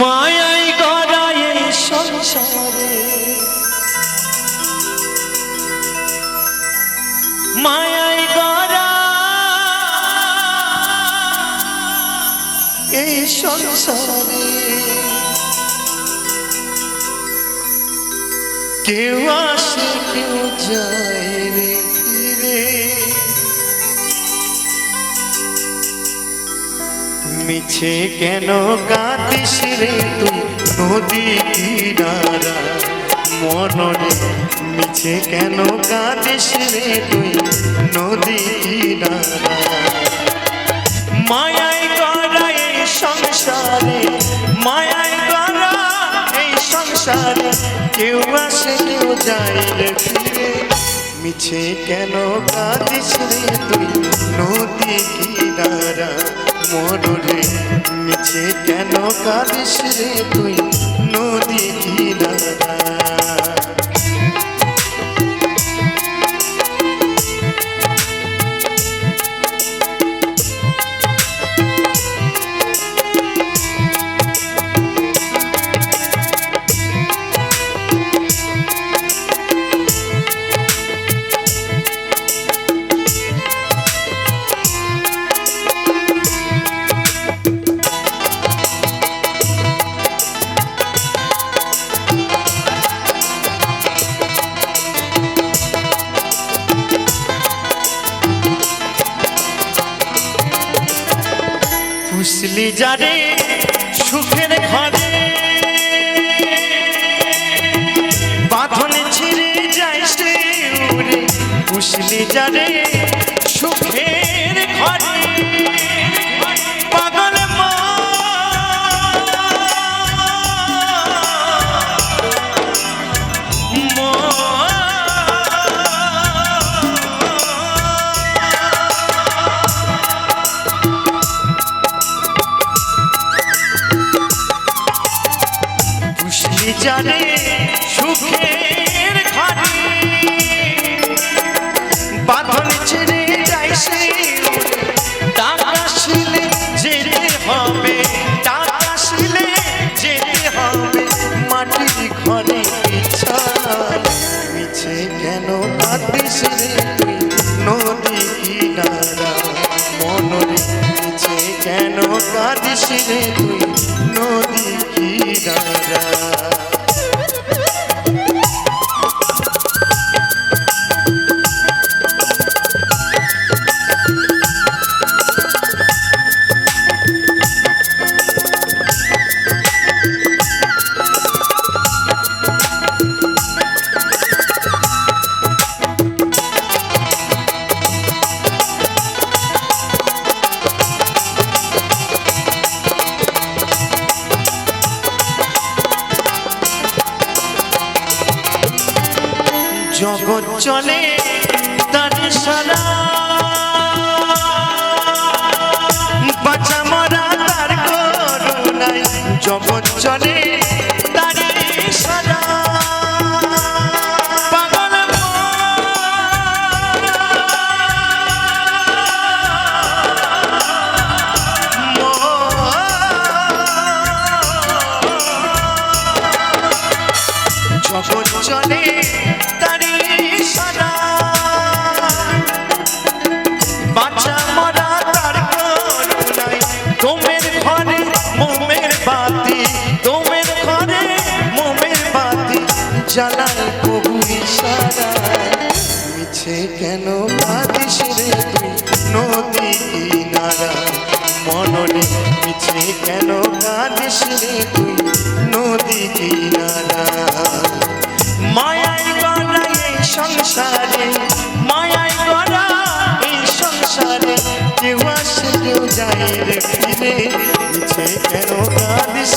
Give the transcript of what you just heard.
মায়াই গড়ায় সংসারে। মায়া সংসারে। কেউ আসে, কেউ যায় রে ফিরে। মিছে কেন কাঁদিস রে তুই নদী কিনারা? মনরে মিছে কেন কাঁদিস রে তুই নদী কিনারা? মায়াই সংসারে কেউ আসে, কেউ যায় রে ফিরে। মিছে কেন কাঁদিস রে তুই? নদী কিনারা মরুরে। মিছে কেন কাঁদিস রে তুই? নদী কিনারা ফুসলি যারে সুখের ঘরে। বাঁধন ছিঁড়ে যায় সে উড়ে ফুসলি যারে জানে সুখের ঘরে বাঁধন ছেড়ে যায় সে টাকা শিলে যেতে হবে, টাকা শিলে যেতে হবে। মাটির ঘরে ইচ্ছা কেন কাঁদিস নদী কিনারা মনরে মিছে কেন কাঁদিস নদী কিনারা জগৎ চলে তার সারা বাঁচা মরা তার করুণায় জগৎ চলে চলে তারি সারা সংসারে মায়াই গড়া এই সংসারে কেউ আসে কেউ যায় রে কেন কাঁদিস